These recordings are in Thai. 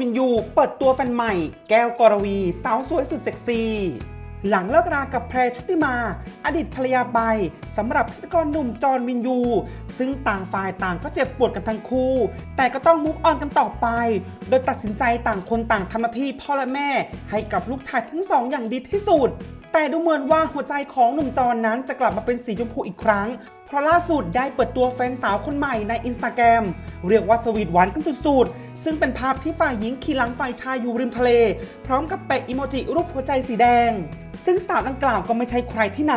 วินยูเปิดตัวแฟนใหม่ แก้วกรวีสาวสวยสุดเซ็กซี่ หลังเลิกรากับแพรชุติมา อดีตภรรยาไปสำหรับพิธีกรหนุ่มจอห์นวินยู ซึ่งต่างฝ่ายต่างก็เจ็บปวดกันทั้งคู่ แต่ก็ต้องมุกออนกันต่อไป โดยตัดสินใจต่างคนต่างทำหน้าที่พ่อและแม่ ให้กับลูกชายทั้งสองอย่างดีที่สุดแต่ดูเหมือนว่าหัวใจของหนุ่มจอนนั้นจะกลับมาเป็นสีชมพูอีกครั้ง ราะล่าสุดได้เปิดตัวแฟนสาวคนใหม่ในอินสตาแกรมเรียกว่าสวีทหวานกันสุดๆ ซึ่งเป็นภาพที่ฝ่ายหญิงขี่หลังฝ่ายชายอยู่ริมทะเล พร้อมกับแปะอิโมจิรูปหัวใจสีแดง ซึ่งสาวดังกล่าวก็ไม่ใช่ใครที่ไหน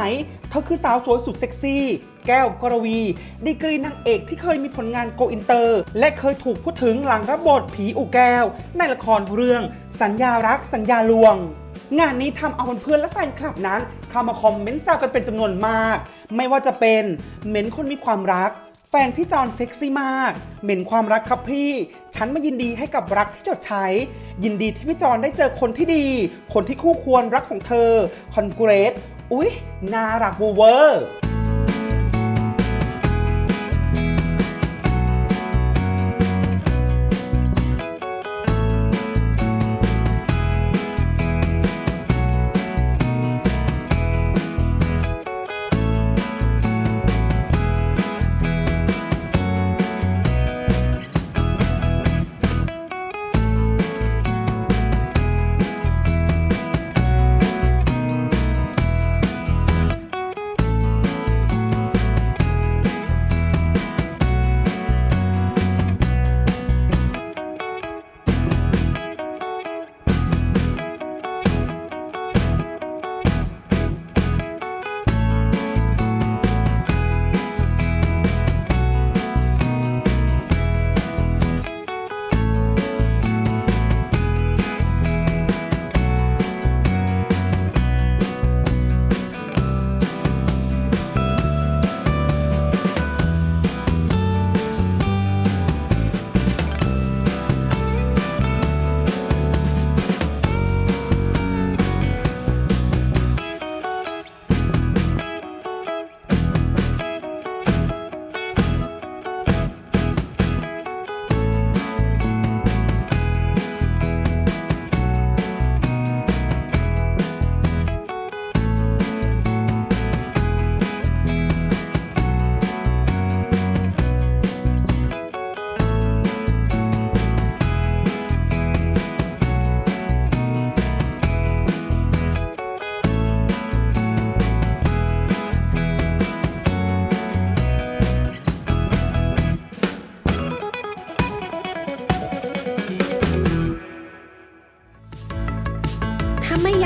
เธอคือสาวสวยสุดเซ็กซี่ แก้วกรวี ดีกรีนางเอกที่เคยมีผลงานโกอินเตอร์ และเคยถูกพูดถึงหลังรับบทผีอู่แก้ว ในละครเรื่อง สัญญารักสัญญาลวง งานนี้ทำเอาเพื่อนๆและแฟนคลับนั้นเข้ามาคอมเมนต์แซวกันเป็นจำนวนมาก ไม่ว่าจะเป็นเม้นคนมีความรัก แฟนพี่จอนเซ็กซี่มาก เหม็นความรักครับพี่ ฉันมายินดีให้กับรักที่จดใช้ ยินดีที่พี่จอนได้เจอคนที่ดี คนที่คู่ควรรักของเธอ คอนเกรสอุ๊ย น่ารักบูเวอร์